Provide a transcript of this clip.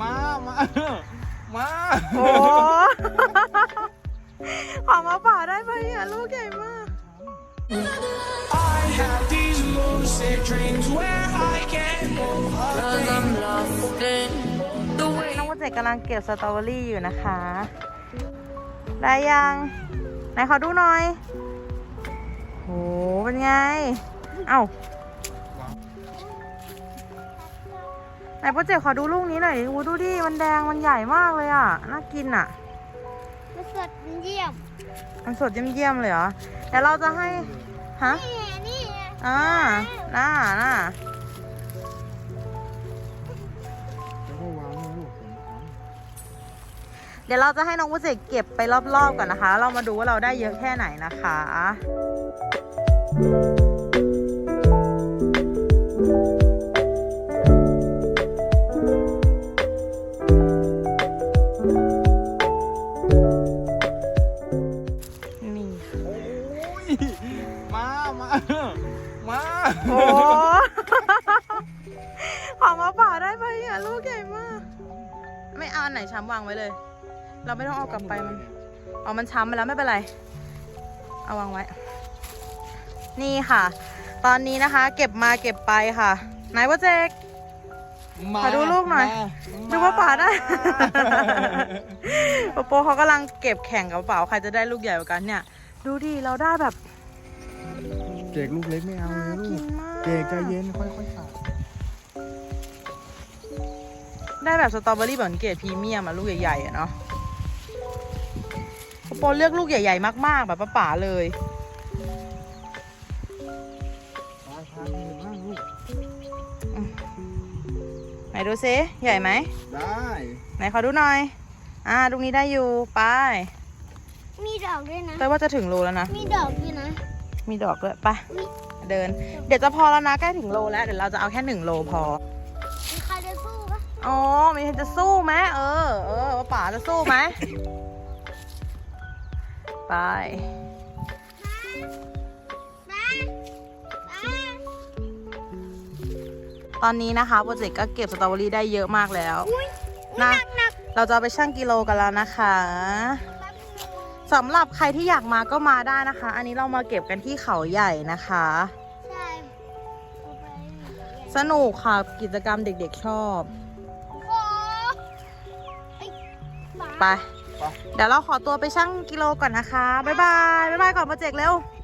มา มา มา โอ้ของมาป่าได้ไหมอะลูกใหญ่มาก I have these lucid dreams where I can move Cause I'm lost in the way น้องโปรเจกต์กำลังเก็บสตรอเบอรี่อยู่นะคะ ได้ยัง ไหนขอดูหน่อยโหเป็นไง เอ้า นโปรเจกต์ขอดูลูกนี้หน่อยดิโอ้ดูดิ มันแดง มันใหญ่มากเลยอะ น่ากินอะ มันสดเยี่ยม มันสดเยี่ยมๆเลยเหรอเดี๋ยวเราจะให้ ฮะ นี่ไงนี่ไงอ่าน่าน่าแล้วก็วางไว้ลูกผมทเดี๋ยวเราจะให้น้องโปรเจกต์เก็บไปรอบๆก่อนนะคะ เรามาดูว่าเราได้เยอะแค่ไหนนะคะนี่ มา มา มาโอ้ของมาป่าได้ไหมอะลูกใหญ่มาก ไม่เอาอันไหนช้ำวางไว้เลย เราไม่ต้องเอากลับไปมัน เอามันช้ำไปแล้วไม่เป็นไร เอาวางไว้ นี่ค่ะ ตอนนี้นะคะ เก็บมาเก็บไปค่ะ ไหนว่าเจกมาขอดูลูกหน่อยมดูว่าป่าได้โปโปเขากำลังเก็บแข่งกับเป๋าใครจะได้ลูกใหญ่กว่ากันเนี่ย ดูดิ เราได้แบบเจกลูกเล็กไม่เอาเลยน่าลูกิกนมากเจกใจเย็นค่อยๆตัดได้แบบสตรอเบอรี่แบบเกรดพรีเมียมอะลูกใหญ่ๆอะเนาะโปโปเลือกลูกใหญ่ๆมากๆ แบบป๋าๆเลยปลายทางมีบ้างลูก ไหนดูซิใหญ่ไหม ได้ ไหนขอดูหน่อย อ่าลูกนี้ได้อยู่ ไป มีดอกด้วยนะ แต่ว่าจะถึงโลแล้วนะ มีดอกด้วยนะ มีดอกด้วยไปอุ๊ยเดิน เดี๋ยวจะพอแล้วนะใกล้ถึงโลแล้วเดี๋ยวเราจะเอาแค่หนึ่งโลพอมีใครจะสู้ปะอ๋อมีใครจะสู้ไหมเออเออว่าป๋าจะสู้ไหมไปมามาตอนนี้นะคะโปรเจกต์ก็เก็บสตรอเบอรี่ได้เยอะมากแล้วอุ้ยนะหนักหนักเราจะเอาไปชั่งกิโลกันแล้วนะคะแป๊บนึง สำหรับใครที่อยากมาก็มาได้นะคะ อันนี้เรามาเก็บกันที่เขาใหญ่นะคะ ใช่เอาไปสนุกค่ะกิจกรรมเด็กๆชอบ โอ้ไอ้หมา ไป เดี๋ยวเราขอตัวไปชั่งกิโลก่อนนะคะ บ๊ายบาย บ๊ายบายก่อนโปรเจกต์เร็วบ